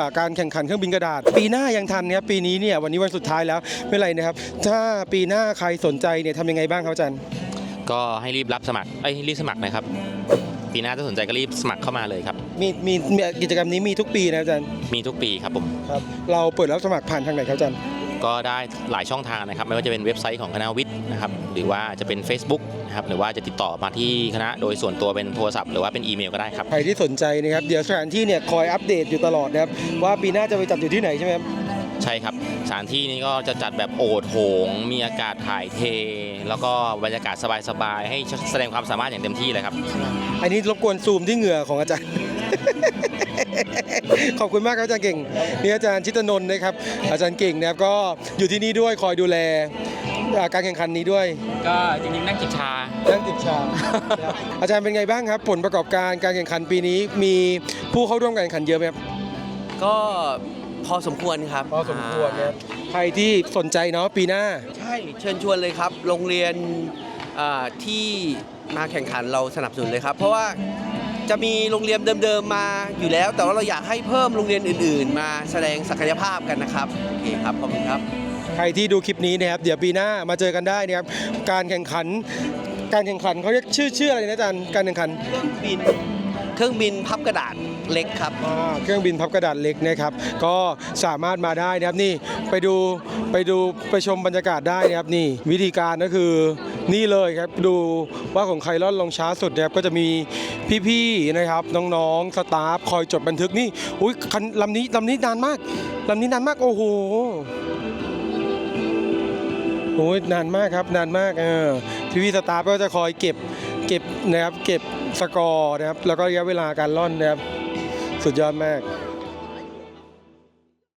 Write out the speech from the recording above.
การแข่งขันเครื่องบินกระดาษ ปีหน้ายังทันนะครับปีนี้เนี่ยวันนี้วันสุดท้ายแล้วไม่เป็นไรนะครับ ถ้าปีหน้าใครสนใจเนี่ยทำยังไงบ้างครับอาจารย์ก็ให้รีบรับสมัครเอ้ยรีบสมัครนะครับปีหน้าถ้าสนใจก็รีบสมัครเข้ามาเลยครับ มีมีมีกิจกรรมนี้มีทุกปีนะอาจารย์มีทุกปีครับผม ครับเราเปิดรับสมัครผ่านทางไหนครับอาจารย์ ก็ได้หลายช่องทางนะครับ ไม่ว่าจะเป็นเว็บไซต์ของคณะวิทย์นะครับ หรือว่าจะเป็น Facebook นะครับ หรือว่าจะติดต่อมาที่คณะโดยส่วนตัวเป็นโทรศัพท์หรือว่าเป็นอีเมลก็ได้ครับ ใครที่สนใจนะครับ เดี๋ยวสถานที่เนี่ยคอยอัปเดตอยู่ตลอดนะครับ ว่าปีหน้าจะไปจัดอยู่ที่ไหนใช่ไหมครับ ใช่ครับ สถานที่นี้ก็จะจัดแบบโอดโหง มีอากาศถ่ายเท แล้วก็บรรยากาศสบายๆ ให้แสดงความสามารถอย่างเต็มที่เลยครับ อันนี้รบกวนซูมที่เหงื่อของอาจารย์ ขอบคุณมากครับอาจารย์เก่งนี่อาจารย์ชิตนนท์นะครับ อาจารย์เก่งนะครับก็อยู่ที่นี่ด้วยคอยดูแลอ่าการแข่งขันนี้ด้วย ก็จริงๆนั่งจิบชา นั่งจิบชา อาจารย์เป็นไงบ้างครับ ผลประกอบการการแข่งขันปีนี้มีผู้เข้าร่วมการแข่งขันเยอะไหมครับก็พอสมควรครับพอสมควรนะครับใครที่สนใจเนาะปีหน้า ใช่เชิญชวนเลยครับ โรงเรียนอ่าที่มาแข่งขันเราสนับสนุนเลยครับ เพราะว่า จะมีโรงเรียนเดิมๆมาอยู่แล้ว แต่ว่าเราอยากให้เพิ่มโรงเรียนอื่น ๆ มาแสดงศักยภาพกันนะครับโอเคครับขอบคุณครับ ใครที่ดูคลิปนี้นะครับเดี๋ยวปีหน้ามาเจอกันได้นะครับการแข่งขัน การแข่งขันเขาเรียกชื่อชื่ออะไรนะอาจารย์การแข่งขัน เครื่องบินเครื่องบินพับกระดาษเล็กครับ อ่าเครื่องบินพับกระดาษเล็กนะครับ ก็สามารถมาได้นะครับนี่ไปดูไปดูไปชมบรรยากาศได้นะครับนี่ วิธีการก็คือ นี่เลยครับดูว่าของใครล่อนลงช้าสุดนะครับก็จะมีพี่ๆนะครับน้องๆสตาฟคอยจดบันทึกนี่อุ้ยคันลำนี้ลำนี้นานมากลำนี้นานมากโอ้โหโอ้ยนานมากครับนานมากเออพี่ๆสตาฟก็จะคอยเก็บเก็บนะครับเก็บสกอร์นะครับแล้วก็ระยะเวลาการล่อนนะครับสุดยอดมาก